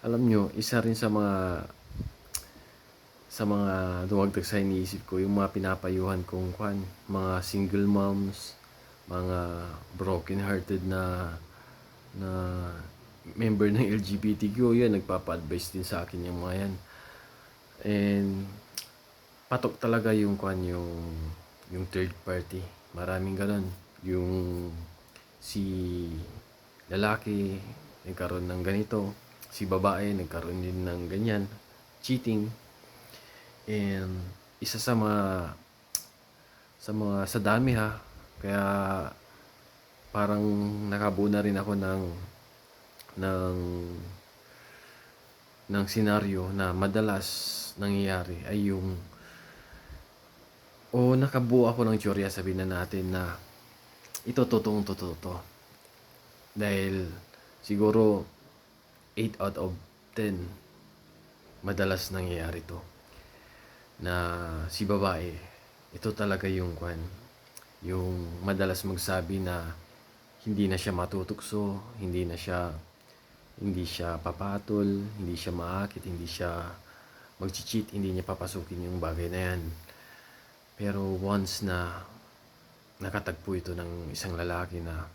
alam nyo, isa rin sa mga sa mga duwagdag sa iniisip ko, yung mga pinapayuhan kong kwan, mga single moms, mga broken hearted na na member ng LGBTQ, yun, nagpapa-advise din sa akin yung mga yan. And patok talaga yung kwan, yung yung third party. Maraming ganun. Yung si lalaki nagkaroon ng ganito, si babae nagkaroon din ng ganyan, cheating. And isa sa mga sa mga sa dami ha. Kaya parang nakabuo na rin ako ng ng ng senaryo na madalas nangyayari ay yung o nakabuo ako ng teorya sabihin na natin na ito totoong totoo to. Dahil siguro 8 out of 10 madalas nangyayari to na si babae ito talaga yung kwan yung madalas magsabi na hindi na siya matutukso hindi na siya hindi siya papatol hindi siya maakit hindi siya magchi-cheat hindi niya papasukin yung bagay na yan. Pero once na nakatagpo ito ng isang lalaki na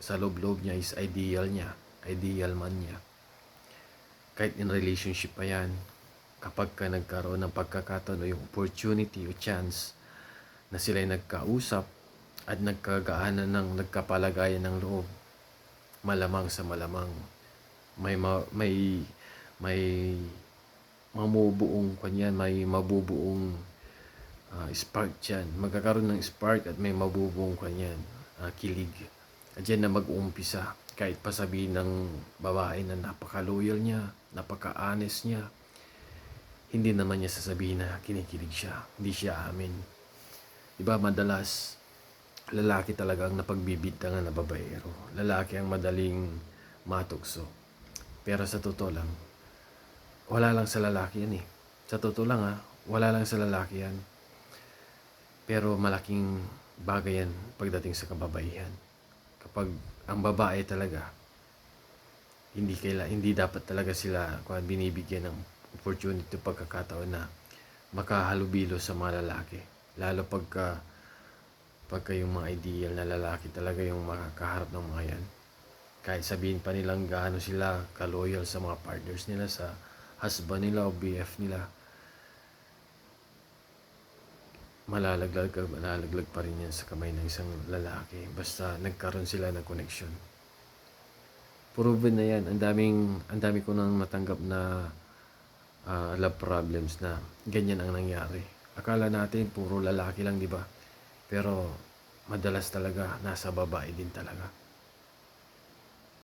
sa loob-loob niya is ideal niya, ideal man niya. Kahit in relationship pa yan, kapag ka nagkaroon ng pagkakataon o yung opportunity o chance na sila'y nagkausap at nagkagaanan ng nagkapalagayan ng loob, malamang sa malamang may ma, may may mamubuong kanyan, may mabubuong ah, spark dyan. Magkakaroon ng spark at may mabubuong kanyan, ah, kilig. At dyan na mag-uumpisa. Kahit pa sabihin ng babae na napaka-loyal niya, napaka-honest niya, hindi naman niya sasabihin na kinikilig siya. Hindi siya amin. Diba madalas, lalaki talaga ang napagbibintangan na babaero. Lalaki ang madaling matukso. Pero sa totoo lang, wala lang sa lalaki yan eh. Sa totoo lang ha, wala lang sa lalaki yan. Pero malaking bagay yan pagdating sa kababaihan. Kapag ang babae talaga, hindi kaila, hindi dapat talaga sila kuwan binibigyan ng opportunity pagkakataon na makahalubilo sa mga lalaki. Lalo pagka pagka yung mga ideal na lalaki talaga yung makakaharap ng mga yan. Kahit sabihin pa nilang gaano sila kaloyal sa mga partners nila, sa husband nila o BF nila, malalaglag, malalaglag pa rin yan sa kamay ng isang lalaki. Basta nagkaroon sila ng connection. Proven na yan. Ang daming, ang dami ko nang natanggap na ah, love problems na ganyan ang nangyari. Akala natin puro lalaki lang, di ba? Pero madalas talaga nasa babae din talaga.